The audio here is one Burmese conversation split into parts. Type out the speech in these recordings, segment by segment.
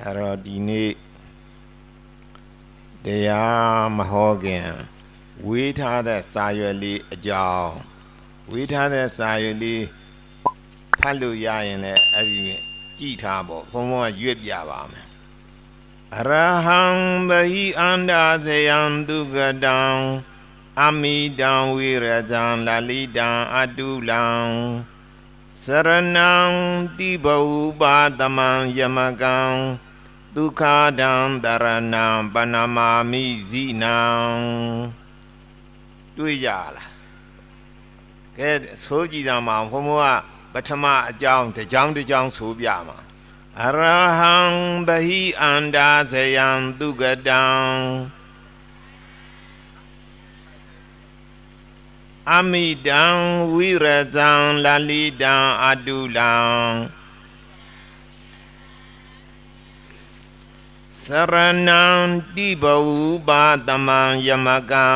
အဲ့တော့ဒီနေ့တရားမဟောခင်ဝေးထားတဲ့စာရွက်လေးအကြောင်းဝေးထားတဲ့စာရွက်လေးဖတ်လို့ရရင်လည်းအဲ့ဒီကြည်ထားပေါ့ဘုံဘုံကရွတ်ပြပါမယ်အရဟံဘဟိအန္တာဇယံဒုက္ကတံအမိတံဝိရဇံလလိတံအတုလံ စရဏံတိဘဝပါတမံယမကံဒုက္ခဒံတရဏံပနမာမိဇိနံတွေ့ကြလားကဲဆိုကြည့်တာမှာဘုံဘုံကပထမအကြောင်းတစ်ကြောင်းတစ်ကြောင်းဆိုပြမှာအရဟံဘဟိအန္တာဇယံဒုက္ကတံ အမိတံဝိရဇံလလိတံအတုလံစရဏံတိဘဝပါတမံယမကံ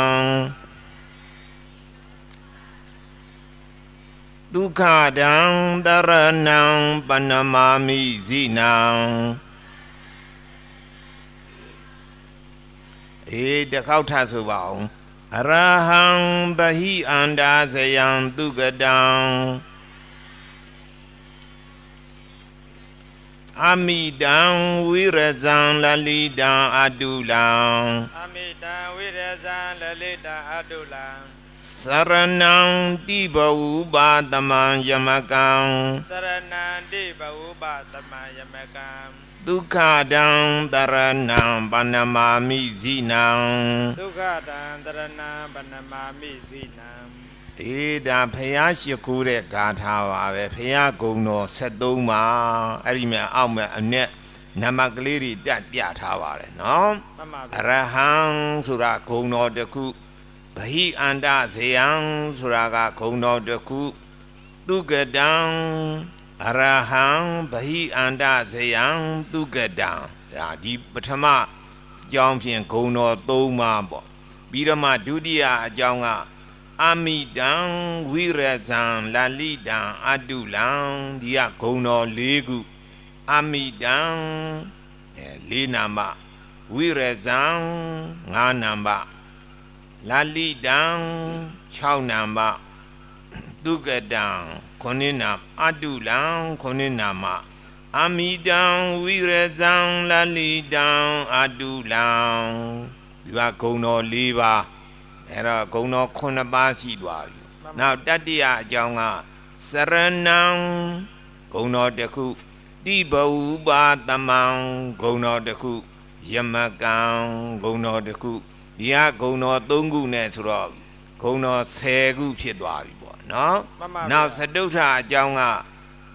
ဒုက္ခဒံတရဏံပနမာမိဇိနံအေးတစ်ခေါက်ထပ်ဆိုပါအောင် အရဟံဘဟိအန္တာဇယံတုကတံအမိတံဝိရဇံလလိတံအတုလံအမိတံဝိရဇံလလိတံအတုလံစရဏံတိဘဝပါတမံယမကံစရဏံတိဘဝပသမယမကံ ဒုက္ခဒံတရဏံပနမာမိဇိနံဒုက္ခတံတရဏံပဏမာမိစိနံအေးဒါဖះရှိခိုးတဲ့ဂါထာပါပဲဖះဂုံတော်73ပါအဲ့ဒီမှာအောက်မှာအနဲ့နံပါတ်ကလေးတွေတက်ပြထားပါတယ်နော်မှန်ပါအဗျာရဟံဆိုတာဂုံတော်တစ်ခုဗဟိအန္တဇေယံဆိုတာကဂုံတော်တစ်ခုသူကတံ အရဟံဗဟိအန္တဇေယံသူကတံဒါဒီပထမအကြောင်းဖြင့်ဂုံတော်၃ပါးပေါ့ပြီးတော့မှဒုတိယအကြောင်းကအမိတံဝိရဇံလလိတံအတုလံဒီကဂုံတော်၄ခုအမိတံအဲလေးနာမဝိရဇံ၅နံပါတ်လာလိတံ6နံပါတ် ဒုက္ကတံ9နံအတုလံ9နံပါတ်အမိတံဝိရဇံလာလိတံအတုလံဒီကဂုံတော်၄ပါးအဲ့တော့ဂုံတော်9ပါးရှိသွားပြီနောက်တတိယအကြောင်းကစရဏံဂုံတော်တစ်ခုတိဘဝပါတမံဂုံတော်တစ်ခုယမကံဂုံတော်တစ်ခုဒီကဂုံတော်၃ခုနဲ့ဆိုတော့ဂုံတော်10ခုဖြစ်သွားပြီပေါ့ နော်မှန်ပါဗျာနောက်စတုထအကြောင်းက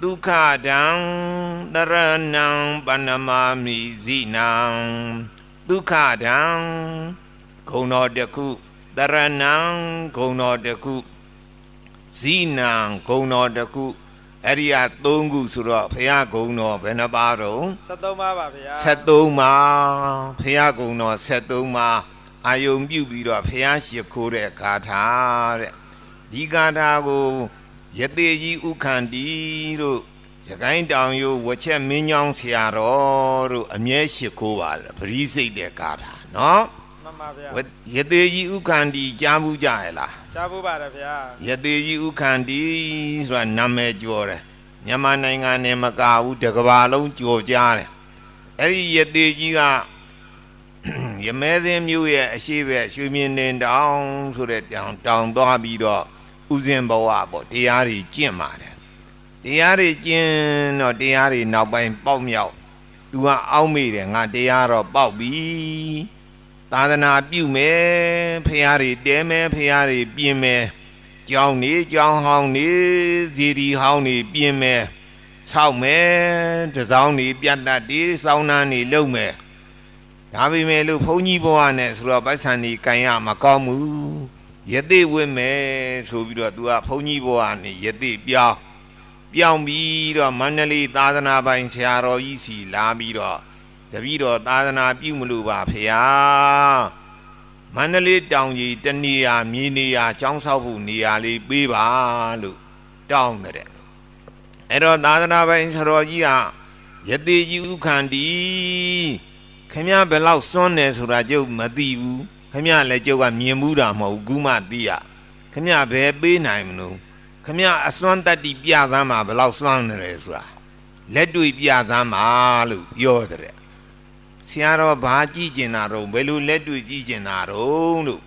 ဒုက္ခဒံတရဏံပဏမာမိဇိနံဒုက္ခဒံဂုံတော်တစ်ခုတရဏံဂုံတော်တစ်ခုဇိနံဂုံတော်တစ်ခုအဲ့ဒီက၃ခုဆိုတော့ဘုရားဂုံတော်ဘယ်နှပါတော့73ပါပါဗျာ73မှာဖះကုံတော်73မှာအာယုံပြုတ်ပြီးတော့ဖះရှိခိုးတဲ့ဂါထာတဲ့ ဒီဂါထာကိုယတေကြီးဥခန္တီတို့ရကိုင်းတောင်ရိုးဝချက်မင်းညောင်းဆရာတော်တို့အမြဲရှိခိုးပါလေပရိစိတ်တဲ့ဂါထာနော်မှန်ပါဗျာဝယတေကြီးဥခန္တီကြားဘူးကြရဲ့လားကြားဖို့ပါတယ်ဗျာယတေကြီးဥခန္တီဆိုတာနာမည်ကျော်တယ်မြန်မာနိုင်ငံနဲ့မကဘူးတစ်ကမ္ဘာလုံးကျော်ကြားတယ်အဲ့ဒီယတေကြီးကရမဲသင်းမြို့ရဲ့အရှိဘက်ရွှေမြင့်တင်တောင်ဆိုတဲ့တောင်တောင်သွားပြီးတော့ ဥစဉ်ဘဝပေါ့တရားတွေကျင့်ပါတယ်တရားတွေကျင့်တော့တရားတွေနောက်ပိုင်းပေါက်မြောက်သူကအောက်မေ့တယ်ငါတရားတော့ပေါက်ပြီသာသနာပြုမယ်ဖះတွေတဲမယ်ဖះတွေပြင်မယ်ကြောင်းနေကြောင်းဟောင်းနေဇီဒီဟောင်းနေပြင်မယ်ဆောက်မယ်တစောင်းနေပြတ်တတ်ဒီစောင်းနှန်းနေလုံမယ်ဒါပေမဲ့လို့ဘုန်းကြီးဘဝနဲ့ဆိုတော့ပိုက်ဆံကြီးကန်ရမကောင်းဘူး ယသိဝိမယ်ဆိုပြီးတော့ तू ကဘုန်းကြီးဘဝနဲ့ယသိပြောင်းပြောင်းပြီးတော့မန္တလေးသာသနာပိုင်ဆရာတော်ကြီးစီလာပြီးတော့တပည့်တော်သာသနာပြုမလို့ပါဖေဟာမန္တလေးတောင်ကြီးတနေရာမြေနေရာចောင်းဆောက်ဖို့နေရာလေးပေးပါလို့တောင်းတယ်အဲ့တော့သာသနာပိုင်ဆရာတော်ကြီးကယတိကြီးဥခန္တီခမရဘယ်လောက်စွန့်နေဆိုတာကျုပ်မသိဘူး ခမရလည်းကျုပ်ကမြင်မှုတာမဟုတ်ဘူးခုမှသိရခမရဘယ်ပေးနိုင်မလို့ခမရအစွမ်းတတ္တိပြသမ်းမှာဘယ်လောက်စွန့်နေတယ်ဆိုတာလက်တွေ့ပြသမ်းမှာလို့ပြောတဲ့ဆရာတော်ဘာကြည့်ကျင်တာတော့ဘယ်လိုလက်တွေ့ကြည့်ကျင်တာတော့လို့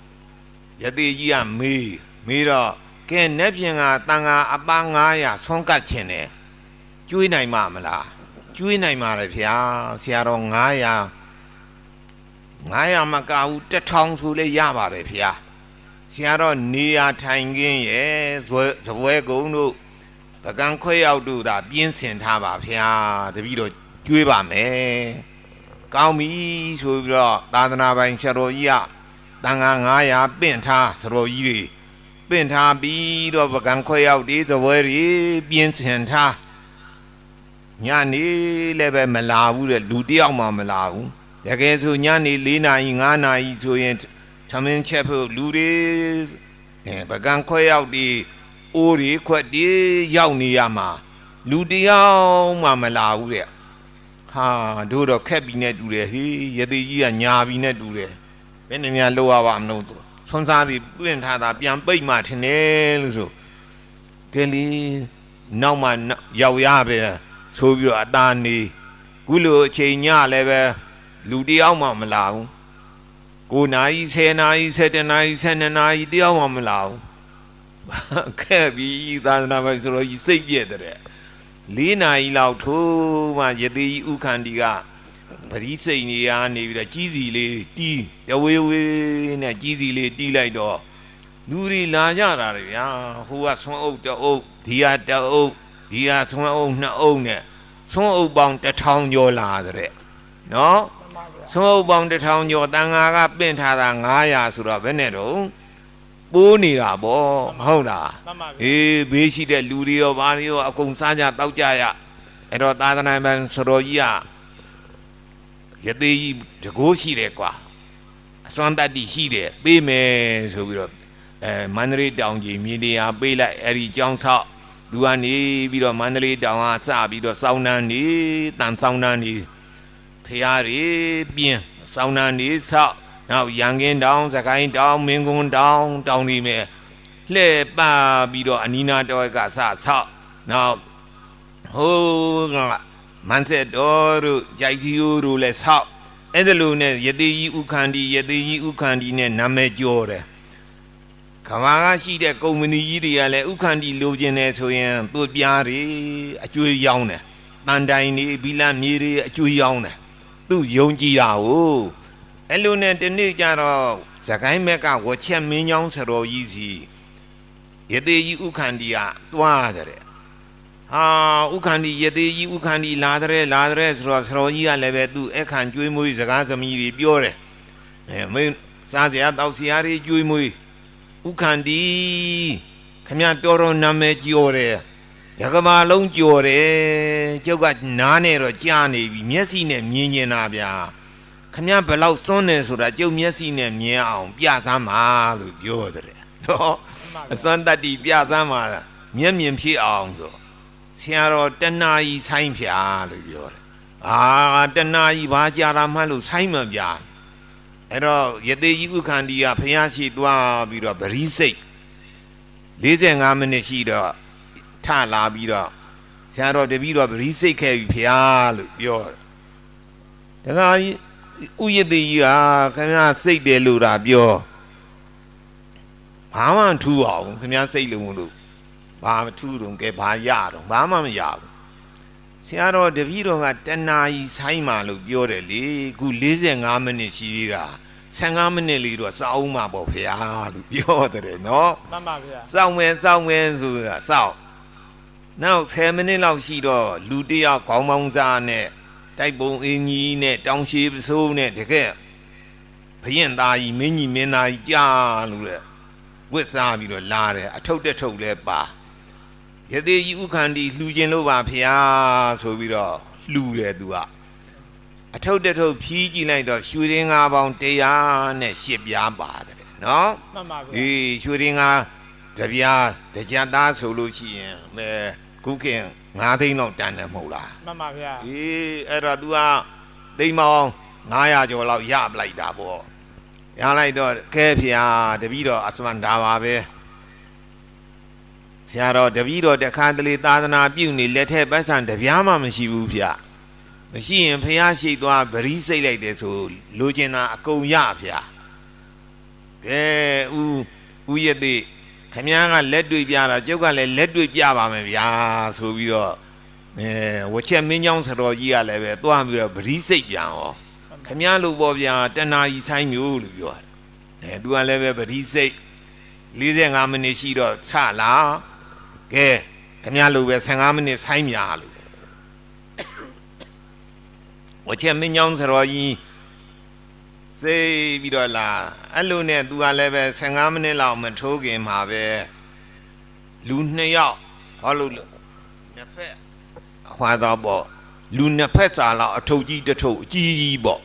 ယတိကြီးကမေးမေးတော့ကဲနဲ့ဖြင့်ကတန်ဃာအပန်း900ဆွန့်ကတ်ခြင်းတယ်ကျွေးနိုင်မှာမလားကျွေးနိုင်ပါလေဗျာဆရာတော်900 900မကဘူး1000ဆိုလဲရပါတယ်ဗျာဆရာတော်နေရာထိုင်ခင်းရဲ့ဇွဲဇပွဲကုံတို့ပကံခွဲရောက်တို့ဒါပြင်းစင်ထားပါဗျာတပည့်တော်ကျွေးပါမယ်ကောင်းပြီဆိုပြီးတော့သာသနာပိုင်ဆရာတော်ကြီးကတန်ခါ900ပင့်ထားဆရာတော်ကြီးတွေပင့်ထားပြီးတော့ပကံခွဲရောက်ဒီဇပွဲတွေပြင်းစင်ထားညနေလည်းပဲမလာဘူးတဲ့လူတယောက်မှမလာဘူး တကယ်ဆိုညနေ၄နာရီ၅နာရီဆိုရင်သမင်းချက်ဖို့လူတွေအဲပကံခွဲရောက်ဒီအိုးတွေခွက်တွေရောက်နေရမှာလူတယောက်မှမလာဘူးတဲ့ဟာတို့တော့ခက်ပြီးနဲ့တူတယ်ဟေးယတိကြီးကညာပြီးနဲ့တူတယ်ဘယ်နှများလောက်ရပါမလို့ဆွမ်းစားတွေပြင့်ထားတာပြန်ပိတ်မှထင်တယ်လို့ဆိုကဲလီနောက်မှရောက်ရပဲဆိုပြီးတော့အตาနေခုလိုအချိန်ညလည်းပဲ လူတယောက်မှမလာဘူး9နာရီ10နာရီ17နာရီ12နာရီတယောက်မှမလာဘူးခဲ့ပြီးသာသနာ့ဘက်ဆိုတော့စိတ်ပြည့်တဲ့4နာရီလောက်ထိုးမှယတိဥခန္တီကပရိစိတ်နေရနေပြီးတော့ကြီးစီလေးတီးတဝေးဝေးနဲ့ကြီးစီလေးတီးလိုက်တော့လူတွေလာကြတာလေဗျာဟိုကဆွမ်းအုပ်တအုပ်ဒီကတအုပ်ဒီကဆွမ်းအုပ်နှစ်အုပ်နဲ့ဆုံးအုပ်ပေါင်းတစ်ထောင်ကျော်လာတဲ့နော် ဆုံးအုပ်ပေါင်းတစ်ထောင်ကျော်တန်ဃာကပင့်ထားတာ900ဆိုတော့ဘယ်နဲ့တော့ပိုးနေတာဗောမဟုတ်လားမှန်ပါဗျာအေးဘေးရှိတဲ့လူတွေရောဘာတွေရောအကုန်စားကြတောက်ကြရအဲ့တော့သာသနာ့ဘန်စတော်ကြီးကယသိကြီးတကိုးရှိတယ်ကွာအစွမ်းတတ္တိရှိတယ်ပေးမယ်ဆိုပြီးတော့အဲမန္တလေးတောင်ကြီးမြေတရားပေးလိုက်အဲ့ဒီကြောင်းဆောက်သူကနေပြီးတော့မန္တလေးတောင်ကစပြီးတော့စောင်းနှန်းနေတန်စောင်းနှန်းနေ ဖះတွေပြင်းစောင်းနှန်းနေဆောက်နောက်ရန်ကင်းတောင်စကိုင်းတောင်မင်းကွန်းတောင်တောင်ဒီမဲ့လှဲ့ပါပြီးတော့အနီးနာတော်ကစဆောက်နောက်ဟိုးကမန်ဆက်တော်တို့ကြိုက်ကြီးတို့လည်းဆောက်အဲ့ဒါလိုနဲ့ယတိကြီးဥခန္တီယတိကြီးဥခန္တီနဲ့နာမည်ကျော်တယ်ကဘာကရှိတဲ့ကုမ္ပဏီကြီးတွေကလည်းဥခန္တီလိုချင်တယ်ဆိုရင်သူ့ပြားတွေအကျွေးရောင်းတယ်တန်တိုင်တွေဘီလမြေတွေအကျွေးရောင်းတယ် သူယုံကြည်တာကိုအဲ့လိုနဲ့ဒီနေ့ကျတော့ဇကိုင်းမက်ကဝချက်မင်းချောင်းဆရာတော်ကြီးစီယတိကြီးဥခန္တီကသွားတယ်တဲ့ဟာဥခန္တီယတိကြီးဥခန္တီလာတဲ့လာတဲ့ဆိုတော့ဆရာတော်ကြီးကလည်းပဲသူ့အခန့်ကျွေးမွေးစကားသမီးတွေပြောတယ်အဲမင်းစားစရာတောက်စရာတွေကျွေးမွေးဥခန္တီခမရတော်တော်နာမည်ကျော်တယ် ရကမာလုံးကျော်တယ်ကျုပ်ကနားနဲ့တော့ကြားနေပြီမျက်စိနဲ့မြင်နေတာဗျာခမရဘယ်လောက်စွန်းနေဆိုတာကျုပ်မျက်စိနဲ့မြင်အောင် ပြသမ်းပါလို့ပြောတယ်နော်အစွမ်းတတ္တိပြသမ်းပါမျက်မြင်ဖြစ်အောင်ဆိုဆရာတော်တဏှာကြီးဆိုင်ဖြာလို့ပြောတယ်အာတဏှာကြီးဘာကြာတာမှလို့ဆိုင်မပြာအဲ့တော့ယတိကြီးဥခန္တီကဖျားရှိသွားပြီးတော့ဗရိစိတ်45မိနစ်ရှိတော့ ထလာပြီးတော့ဆရာတော်တပည့်တော်ဗရိစိတ်ခဲ့ပြီဖျားလို့ပြောတယ်တခါကြီးဥယတိကြီးကခင်ဗျားစိတ်တယ်လို့ဒါပြောဘာမှမထူအောင်ခင်ဗျားစိတ်လုံးလို့ဘာမထူတော့ကဲဘာရတော့ဘာမှမရဘူးဆရာတော်တပည့်တော်ကတဏှာကြီးဆိုင်မှလို့ပြောတယ်လေခု45မိနစ်ရှိသေးတာ15မိနစ်လေးတော့စောင်းမှာပေါ့ဗျာလို့ပြောတယ်နော်မှန်ပါဗျာစောင့်မယ်စောင့်မယ်ဆိုတာစောင့် နောက်10မိနစ်လောက်ရှိတော့လူတစ်ယောက်ခေါင်းပေါင်းစားနဲ့တိုက်ပုံအင်းကြီးနဲ့တောင်ရှိပစိုးနဲ့တကယ်ဘရင်သားကြီးမင်းကြီးမင်းသားကြီးကြားလို့တဲ့ဝစ်စားပြီးတော့လာတယ်အထုပ်တက်ထုပ်လဲပါယတိကြီးဥခန္တီလှူခြင်းလို့ပါဖျားဆိုပြီးတော့လှူတယ်သူကအထုပ်တက်ထုပ်ဖြီးကြည့်လိုက်တော့ရွှေရင်းငါးပေါင်း100နဲ့ရှစ်ပြားပါတယ်နော်မှန်ပါဗျာအေးရွှေရင်းက တပြားတကြသားဆိုလို့ရှိရင်မဲခုခင်9သိန်းလောက်တန်တယ်မဟုတ်လားမှန်ပါဗျာအေးအဲ့တော့ तू ကသိန်းပေါင်း900ကျော်လောက်ရပလိုက်တာပေါ့ရလိုက်တော့ကဲဖျားတပည့်တော်အစွမ်းဒါပါပဲဆရာတော်တပည့်တော်တခါတလေသာသနာပြုနေလက်ထက်ပတ်စံတစ်ပြားမှမရှိဘူးဗျမရှိရင်ဖျားရှိသွားဗရီးစိတ်လိုက်တယ်ဆိုလိုချင်တာအကုန်ရဖျားကဲဦးဦးရတဲ့ ခမည်းကလက်တွေ့ပြတာကျုပ်ကလည်းလက်တွေ့ပြပါမယ်ဗျာဆိုပြီးတော့ အဲဝချက်မင်းเจ้าဆတော်ကြီးကလည်းပဲတွားပြီးတော့ဗတိစိတ်ပြန်ရောခမည်းလို့ပေါ့ဗျာတဏှာကြီးဆိုင်မျိုးလို့ပြောတယ်အဲသူကလည်းပဲဗတိစိတ်45မိနစ်ရှိတော့ထလာကဲခမည်းလို့ပဲ15မိနစ်ဆိုင်မြာလို့ဝချက်မင်းเจ้าဆတော်ကြီး စိတ်ပြီးတော့လာအဲ့လိုနဲ့သူကလည်းပဲ15မိနစ်လောက်မထိုးခင်မှာပဲလူနှစ်ယောက်ဟောလို့နှစ်ဖက်အခွာတော့ပေါ့လူနှစ်ဖက်စာလောက်အထုပ်ကြီးတစ်ထုပ်အကြီးကြီးပေါ့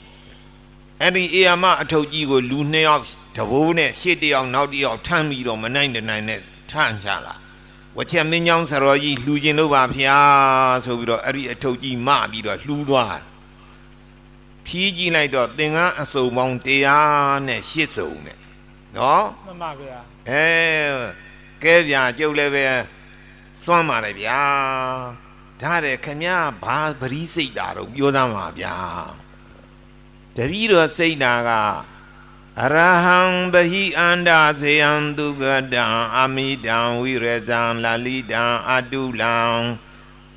အဲ့ဒီအေယာမအထုပ်ကြီးကိုလူနှစ်ယောက်တဘိုးနဲ့ရှေ့တစ်ယောက်နောက်တစ်ယောက်ထမ်းပြီးတော့မနိုင်တနိုင်နဲ့ထမ်းချလာဝချက်မင်းကြောင်းဆရောကြီးလှူခြင်းလို့ပါဖျားဆိုပြီးတော့အဲ့ဒီအထုပ်ကြီးမပြီးတော့လှူသွားတယ် ဖြီးကြည့်လိုက်တော့သင်္ကန်းအစုံပေါင်း100နဲ့80စုံနဲ့နော်မှန်ပါဗျာအဲကဲဗျာကျုပ်လည်းပဲစွမ်းပါတယ်ဗျာဒါတဲ့ခမည်းဘာပရိစိတ်တာတော့ပြောသားမှာဗျာတပည့်တော်စိတ်တာကအရဟံဘဟိအန္တဇေယံဒုက္ကတံအမိတံဝိရဇံလာလိတံအတုလံ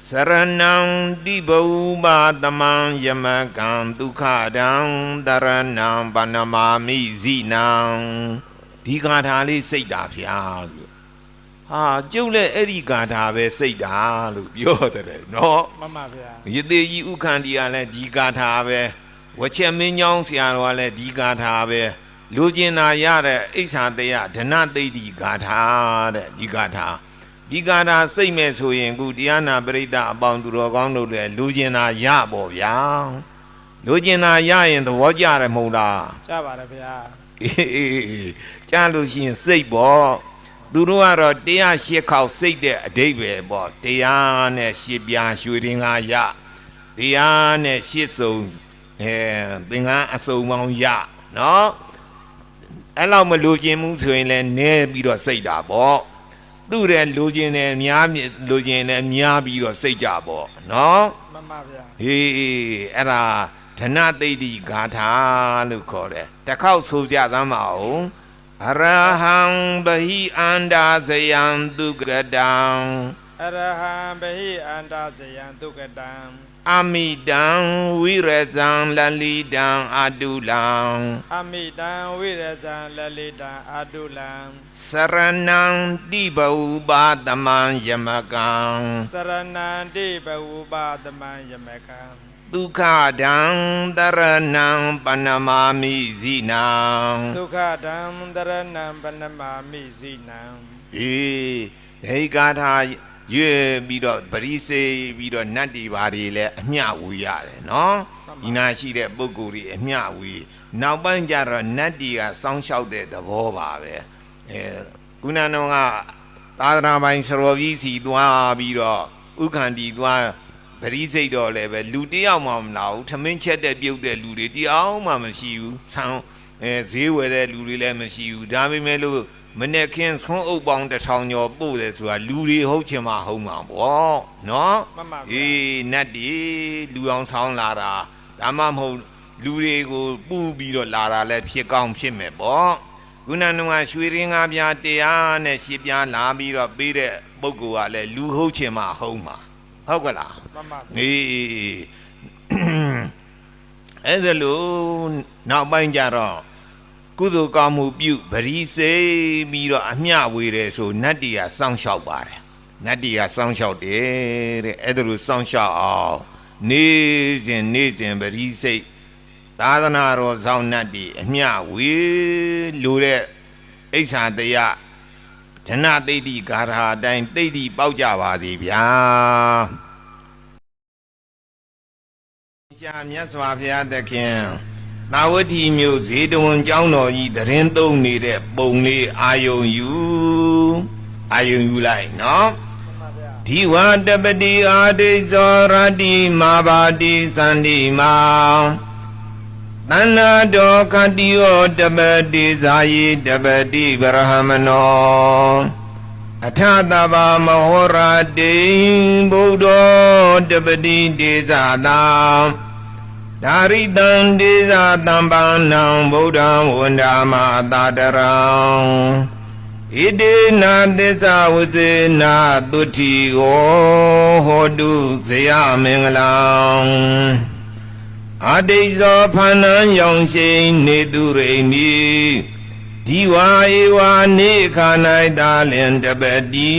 စရဏံတိဘုဘာတမံယမကံဒုက္ခတံတရဏံဗနမာမိဇိနံဒီဂါထာလေးစိတ်တာဖျားလို့ဟာကျုပ်လည်းအဲ့ဒီဂါထာပဲစိတ်တာလို့ပြောတယ်နော်မှန်ပါဗျာယတိကြီးဥခန္တီကလည်းဒီဂါထာပဲဝချက်မင်းကြောင်းဆရာတော်ကလည်းဒီဂါထာပဲလူကျင်နာရတဲ့အိဋ္ဌာတယဒနသိတိဂါထာတဲ့ဒီဂါထာ ဒီဂါထာစိတ်မဲ့ဆိုရင်ခုတရားနာပရိသတ်အပေါင်းသူတော်ကောင်းတို့လည်းလူကျင်နာရပေါ့ဗျာလူကျင်နာရရင်သဘောကျတယ်မဟုတ်လားကြားပါတယ်ဗျာအေးအေးအေးကြားလို့ရှိရင်စိတ်ပေါ့သူတို့ကတော့တရားရှစ်ခေါက်စိတ်တဲ့အတိတ်ပဲပေါ့တရားနဲ့ရှစ်ပြားရွှေရင်ကရတရားနဲ့ရှစ်စုံအဲသင်္ကန်းအစုံပေါင်းရနော်အဲ့လောက်မလိုချင်ဘူးဆိုရင်လည်းနည်းပြီးတော့စိတ်တာပေါ့ သူ့တဲ့လိုချင်တယ်များမြလိုချင်တယ်များပြီးတော့စိတ်ကြပေါ့နော်မှန်ပါဗျာဟေးအဲ့ဒါဓနသိတိဂါထာလို့ခေါ်တယ်တစ်ခေါက်ဆိုကြသမ်းပါအောင်အရဟံဘဟိအန္တာဇယံဒုက္ကတံအရဟံဘဟိအန္တဇယံဒုက္ကတံ အမိတံဝိရဇံလလိတံအတုလံအမိတံဝိရဇံလလိတံအာတုလံစရဏံတိဘဥပါတမံယမကံစရဏံတိဘဝုပသမံယမကံဒုက္ခဒံတရဏံပနမာမိဇိနံဒုက္ခဓမ္မတရဏံပနမာမိဇိနံအေးဒိဂါထာ ရွေပြီးတော့ပရိစေပြီးတော့နတ်တီပါတွေလည်းအမျှဝေရတယ်နော်ဒီနာရှိတဲ့ပုဂ္ဂိုလ်တွေအမျှဝေနောက်ပိုင်းကျတော့နတ်တီကစောင်းလျှောက်တဲ့သဘောပါပဲအဲကုဏနောကသာသနာပိုင်စရောကြီးစီသွားပြီးတော့ဥက္ကန္တီသွားပရိစိတ်တော့လည်းပဲလူတယောက်မှမလာဘူးထမင်းချက်တဲ့ပြုတ်တဲ့လူတွေတယောက်မှမရှိဘူးဆံအဲဈေးဝယ်တဲ့လူတွေလည်းမရှိဘူးဒါပေမဲ့လို့ မနေ့ကင်းဆွန်းအုပ်ပေါင်းတစ်ထောင်ကျော်ပို့တယ်ဆိုတာလူတွေဟုတ်ချင်မှဟုတ်မှာပေါ့နော်မှန်ပါဗျာအေးနတ်ဒီလူအောင်ဆောင်းလာတာဒါမှမဟုတ်လူတွေကိုပူပြီးတော့လာတာလည်းဖြစ်ကောင်းဖြစ်မယ်ပေါ့ခုနကရွှေရင်းကားပြားတရားနဲ့ရှစ်ပြားလာပြီးတော့ပေးတဲ့ပုဂ္ဂိုလ်ကလည်းလူဟုတ်ချင်မှဟုတ်မှာဟုတ်ကလားမှန်ပါဗျာအေးအဲ့ဒါလို့နောက်ပိုင်းကြတော့ ကုသိုလ်ကောင်းမှုပြုပရိစေပြီးတော့အမျှဝေတယ်ဆိုနတ်တီကစောင့်ရှောက်ပါတယ်နတ်တီကစောင့်ရှောက်တယ်တဲ့အဲ့ဒါလို့စောင့်ရှောက်အောင်နေစဉ်နေစဉ်ပရိစိတ်သာသနာတော်ဆောင်နတ်တီအမျှဝေလို့တဲ့အိဋ္ဌာတယဒနသိတိဂါထာအတိုင်းသိတိပေါက်ကြပါစေဗျာရှာမြတ်စွာဘုရားသခင် သာဝတိမြို့ဇေတဝန်ကျောင်းတော်ကြီးသရင်သုံးနေတဲ့ပုံလေးအာယုံယူအာယုံယူလိုက်နော်မှန်ပါဗျာဒီဝတပတိအာဒိဇောရတိမာဘာတိသန္တိမာတဏ္ဏတောခတိယောတပတိဇာယိတပတိဗရဟမနောအထသဗ္ဗမဟောရတိဗုဒ္ဓောတပတိတေဇာသာ ဒါရိတံဒေဇာတံပါဏံဗုဒ္ဓံဝန္ဒာမတာတရံဣတိနာသစ္စာဝစေနာတုတိဟောဟောတုဇယမင်္ဂလံအတိဇောဖဏံယောင်ရှိန်နေတုရိမိဒီဝါဧဝါနေခာ၌သာလင်တပတိ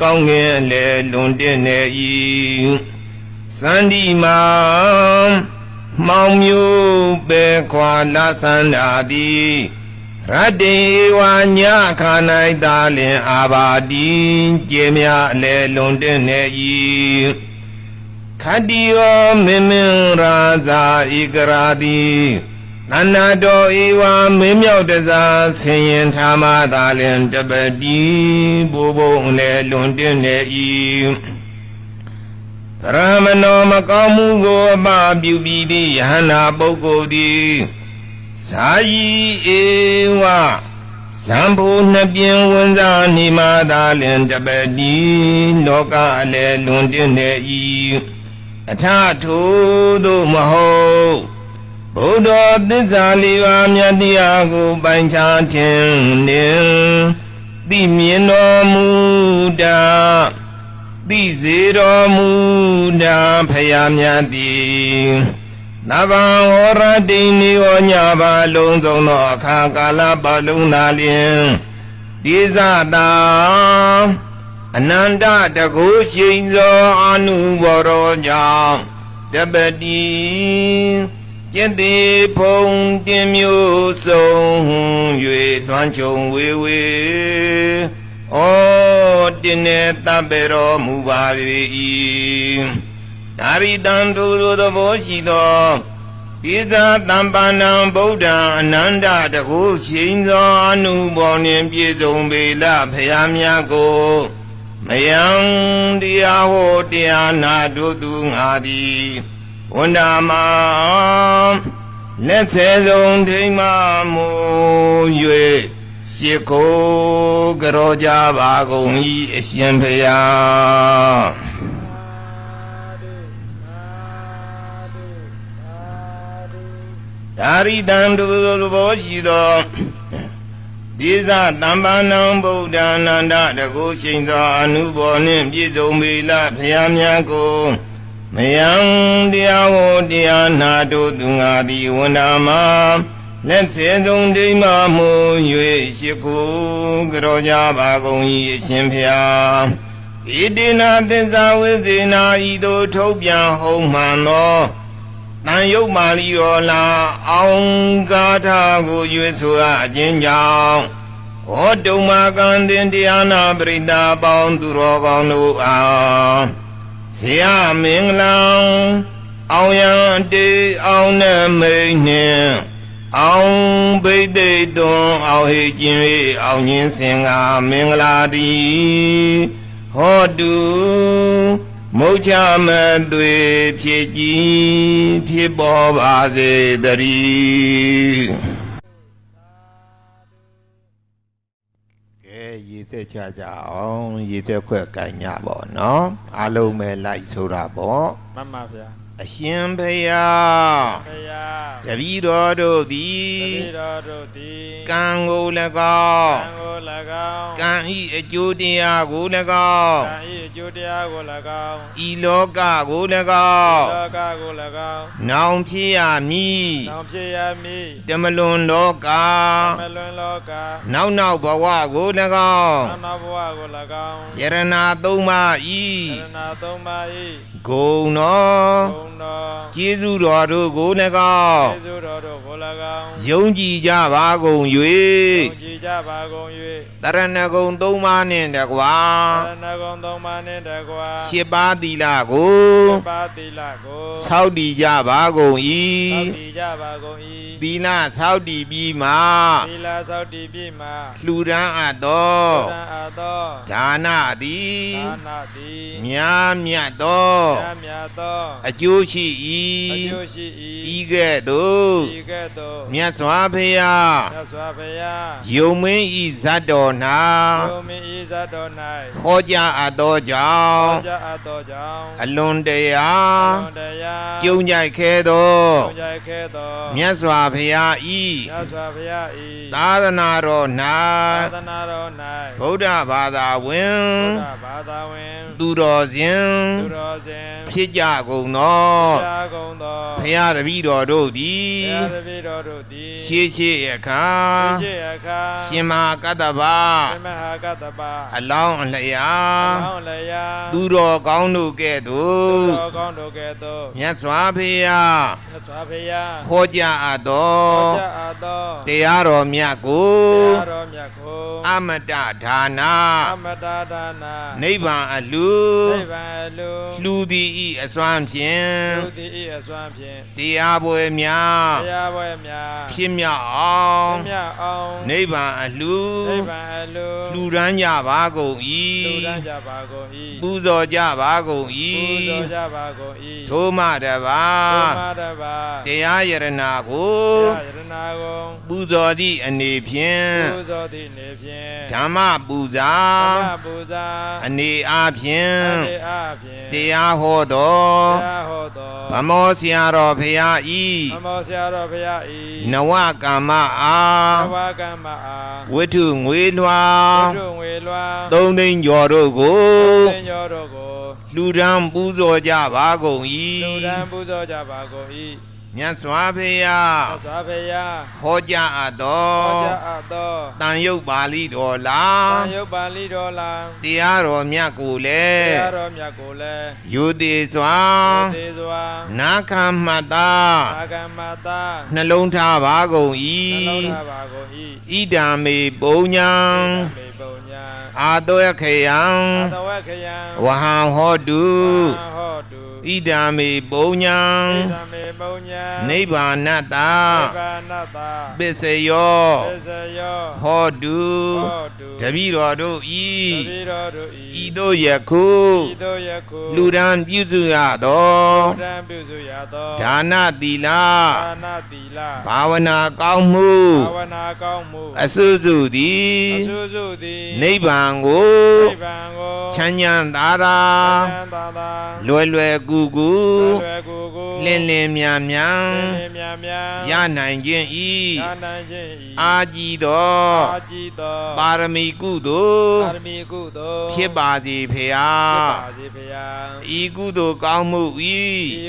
ကောင်းငင်လေလွန်တဲ့နေ၏စန္ဒီမာ မောင်မျိုးပဲခွာလာသန္တာသည်ရတ္တေဝါညခာ၌သာလင်အာဘာတိကျေမြအလေလွန်တဲ့နေ၏ခတ္တိယောမင်မင်ရာဇာဧကရာတိနန္နာတော်ဧဝါမင်းမြောက်တစားဆင်ရင်ထာမသာလင်တပတိဘိုးဘုံလေလွန်တဲ့နေ၏ ရမနောမကောင်းမှုကိုအပပြုပြီးသည့်ယဟနာပုဂ္ဂိုလ်သည်ဇာယီဧဝဇံဘူနှစ်ပြင်းဝန်စားနေမှသာလင်တပတိလောကအလေလွန်တဲ့နေ၏အထထိုသို့မဟုတ်ဘုဒ္ဓသစ္စာလေးပါးမြတ်တရားကိုပိုင်ခြားခြင်းနှင့်သိမြင်တော်မူတာ သိစေတော်မူတာဖယားမြတ်သည်နဗံဟောရတိနိဝညပါလုံးစုံသောအခါကာလပတ်လုံးသာလျင်ဒီဇတာအနန္တတကုရှိန်သောအနုဘောရောကြောင့်တပတိကျင့်တိဖုံတင်မျိုးစုံ၍တွမ်းချုံဝေဝေ ဩတင်းနေတပ်ပေတော်မူပါ၏ဒါရိတံသူတို့သဘောရှိသောဣဇာတံပါဏံဗုဒ္ဓံအနန္တတကုရှိန်သောအနုဘောနှင့်ပြည့်စုံပေလဖယားများကိုမယံတရားဟောတရားနာတို့သူငါသည်ဝန္ဒာမလက်သေးဆုံးထိမ့်မမူ၍ ရှ िख ိုးကြောကြပါကုန်၏အရှင်ဖျားဒါရိတံဒုသဘောရှိသောဒီဇတမ္ပဏံဗုဒ္ဓနာန္ဒတကုရှိန်သောအနုဘောနှင့်ပြည့်စုံပေလဖျားများကိုမယံတရားဟောတရားနာတို့သူငါသည်ဝန္ဒာမ လက်စေဆုံးဒိမမှု၍ရှိခိုးကြောကြပါကုန်၏အရှင်ဖျားဣတိနာသစ္စာဝိဇေနာဤသို့ထုတ်ပြန်ဟုံးမှန်သောတန်ယုတ်မာလီတော်လာအောင်ကားထာကိုရွေးဆိုအပ်ခြင်းကြောင့်ဟောတုံမာကံတင်တရားနာပရိသတ်ပေါင်းသူတော်ကောင်းတို့အားဇေယမင်္ဂလံအောင်ရန်တေအောင်နဲ့မိန်နှင့် အောင်ဘိသိက်သွန်အောင်ဟိခြင်း၍အောင်ခြင်းစင်ကမင်္ဂလာသည်ဟောတုမုတ်ချမသွေဖြစ်ကြည်ဖြစ်ပေါ်ပါစေတည်းကဲရေသက်ချကြအောင်ရေသက်ခွက်ကင်ညပေါ့နော်အားလုံးပဲလိုက်ဆိုတာပေါ့ မှန်ပါဗျာအရှင်ဘုရားဖယားတပည့်တော်တို့သတည်ပည့်တော်တို့သည်ကံကို၎ကံင်းကို၎င်းကံဤအကျိုးတရားကို၎င်းကံဤအကျိုးတရားကို၎င်းဤလောကကို၎င်းလောကကို၎င်းနောင်ဖြစ်ရမည်နောင်ဖြစ်ရမည်တမလွန်လောကမလွန်လောကနောက်နောက်ဘဝကို၎င်းနောင်နောက်ဘဝကို၎င်းယရနာသုံးပါဤသရဏသုံးပါး၏ ဂုံတော်ဘုံတော်ကျေးဇူးတော်တို့ကို၎င်းကျေးဇူးတော်တို့ကို၎င်းယုံကြည်ကြပါကုန်ယုံ၍ကြည်ကြပါကုန်၍ တရဏဂုံသုံးပါးနှင့်တကွာသရဏဂုံသုံးပါးနှနှင့်တကွာရှစ်ပါးသီလကိုသဗ္ဗသီလကိုဆောက်တည်ကြပါကုန်သောက်၏တည်ကြပါကုန်၏သီလဆောက်တည်ပြီးမှသီလသောက်တည်ပြည့်မှလှူဒန်းအပ်သောသံအာသောဒါနသည်ဒါနတိများမြတ်သောဉာဏ်မြတ်သောအကျိုးရှိအ၏ကျိုးရှိဤ၏ကဲ့သို့ဤကဲ့သို့မြတ်စွာဘုရားမြတ်စွာဘုရားယုံမင်းဤဇတ်တော်ဘု၌မင်းဤဇတ်တော်၌ဟောကြားအပ်သောကြောဟောင့်ကြားအပ်သောကြောင့်အလွန်တရာဘုံတရားကျုံကြိုက်ခဲသောကျုံကြိုက်ခဲသောမြတ်စွာဘုရားဤမြတ်စွာဘုရားဤသာသနာတော်သာ၌သနာတော်၌ဗုဒ္ဓဘာသာဝဘင်ုရားဘာသာဝင်သူတော်စဉ်သူတော်စင်ဖြစ်ကြကုန်သောဘုရားကုံသောဘုရားတပည့်တော်တို့သည်ဘုရားတပည့်တော်တို့သည်ရှေးရှေးအခါရှိအခါရှင်မဟာကတ္တဗရှင်မဟာကတ္တပအလောင်းအလျာအောင်းလျာသူတော်ကောင်းတို့ကဲ့သိသူု့တော်ကောင်းတို့ကဲ့သို့မြတ်စွာဘုရားမြတ်စွာဘုရားဟောကြားအပ်သောဟောကြားအပ်သောတရားတော်မြတ်ကိုတရားတော်မြတ်ကိုအမတဒါနာအမတဒါနာနိဗ္ဗာန်အလူနိဗ္ဗာန်အလိုလှူသည်ဤအစွမ်းဖြင့်လူသည်ဤအစွမ်းဖြင့်တရားပွဲများတရားပွဲများဖြစ်မြောက်အောင်မြတ်အောင်နိဗ္ဗာန်အလူနိဗ္ဗာန်အလိုလှူဒန်းကြပါကုန်လူတန်း၏ကြပါကုန်၏ပူဇော်ကြပါကုန်ပူဇော်၏ကြပါကုန်၏ထိုမှတပါသုမတပါတရားယရနာကိုတရားယရနာကိုပူဇော်သည့်အနေဖြင့်ပူဇော်သည့်နေဖြင့်ဓမ္မပူဇာဓမ္မပူဇာအနေအားဖြင့်အနေအားဖြင့်တရားဟောတော်တရားဟောသောဗမောဆရာတော်ဖရာဤအမောဆရာတော်ဘုရားဤနဝကမ္မအာဘဝကမ္မအားဝိထုငွေလွှာဘုရုံဝေလွာသုံးသိန်းကျော်တို့ကိုသင်္ကျော်တို့ကိုလှူဒန်းပူဇော်ကြပါကုန်လူတန်း၏ပူဇော်ကြပါကုန်၏ မြတ်စွာဘုရားသစ္စာဘုရားဟောကြားအပ်သောဟောကြားအပ်သောတန်ရုပ်ပါဠိတော်လာသံယုတ်ပါဠိတော်လာတရားတော်မြတ်ကိုလေတရားတော်မြတ်ကိုလည်းယူသေးစွာသေစွာနာခံမှတ်သာအာဂမတာနှလုံးထားပါကုန်နှလုံး၏ထားပါကုန်၏ဣဒံမေပုံညာမေပုံညာအာတောခယံအာသဝခယံဝဟံဟောတုဝဟောတု ဣဒံမေပုံညာဣဒံမေပုံညာနိဗ္ဗာနတ္တာနိဗ္ဗာနတ္တပစ္စယောပစ္စယောဟောတုဟောတုတပိတော်တို့တဤပိတော်တို့ဤဤတို့ယခုဤသို့ယခုလူဒန်းပြုစုရသောလူတန်းပြုစုရသောဒါနသီလဒါနသီလဘာဝနာကောင်းမှုဘာဝနာကောင်းမှုအစွစုသည်အဆုစုသည်နိဗ္ဗာန်ကိုနိဗ္ဗာန်ကိုချမ်းချမ်းသာသာချမ်းသာသာလွယ်လွယ်ကူကူလွယ်ကူကူလင်းလင်းမြန်မြန်လင်းလင်းမြန်မြန်ရနိုင်ခြင်းဤရနိုင်ခြင်းဤအာကြီးသောအာကြည်သောပါရမီကုသိုလ်ပါရမီကုသိုလ်ဖြစ်ပါစေဖေဟာဖြစ်ပါစေဖေယံဤကုသိုလ်ကောင်းမှုဤ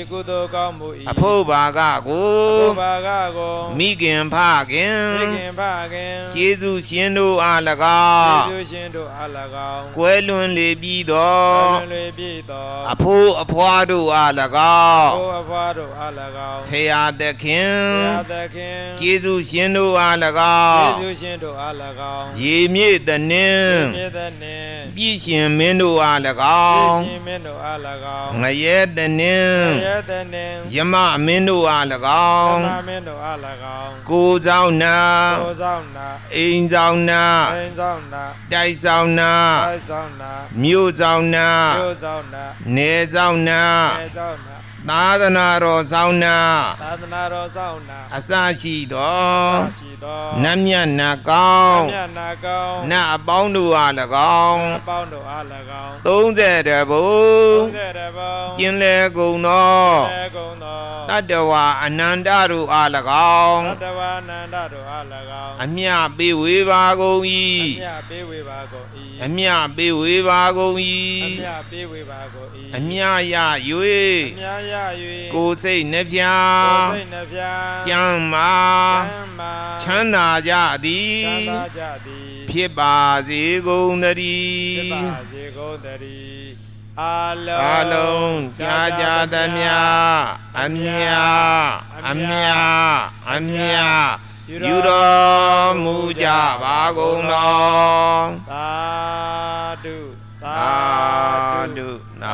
ဤကုသိုလ်ကောင်းမှုဤအဖို့ဘာကကိုဘုဘာကကိုမိခင်ဖခင်မိခင်ဖခင်ကျေးဇူးရှင်တို့အား၎ကျေးင်းဇူးရှင်တို့အား၎င်းကွယ်လွန်လေပြီးသောလွန်လွေပြည့်သောအဖိုးအဖွားတို့အား၎င်းဘိုးအဖွားတို့အား၎င်းဆရာသခင်ဘုရားသခင်ကျေးဇူးရှင်တို့အား၎ကျေးင်းဇူးရှင်တို့အား၎င်းရေမြေ့တနှင်းမြေသက်နှင့်ပြည့်ရှင်မင်းတို့အား၎ကျေးင်းရှင်မင်းတို့အား၎င်းငရဲတနှင်းဘုရားသနှင့်ယမမင်းတို့အား၎သင်းမာမင်းတို့အား၎င်းကိုယ်ဆောင်နာကိုဆောင်နာအိမ်ဆောင်နာအိမ်ဆောင်နာတိုက်ဆောင်နာတိုက်ဆောင်နာမြို့ဆောင်နာမြို့ဆောင်နာနေဆောင်နာနေဆောင်နာသာသနာတော်ဆောင်နာသာသနာတော်ဆောင်နာအစရှိသောသာရှိသောနတ်မြတ်နာကောင်းမြတ်နာကောင်းနတ်အပေါင်းတို့အား၎င်းအပေါင်းတို့အား၎င်း30တဘုံ30တပေါင်းကျင်လေကုန်သောသေကုန်သောတတ္တဝါအနန္တတို့အား၎င်းသတ္တဝါနန္ဒတို့အား၎င်းအမြပေးဝေပါကုန်အ၏မြပေးဝေပါကုန်၏အမြပေးဝေပါကုန်အ၏မြပေးဝေပါကုန်၏ အမြရအ၍မြရ၍ကိုယ်စိတ်နှဖျာကိုယ်စိတ်နှဖျားကျမ်းမာချမ်းမာချမ်းသာကြသည်ချမ်းသာကြသည်ဖြစ်ပါစေကုန်သတည်းဖြစ်ပါစေကုန်သတည်းအာလုံးအလုံးကြာကြာသမျှအမြအမြအမြယူတော်မူကြပါကုန်တော်သာဓုသာသာဓု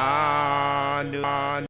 on, on.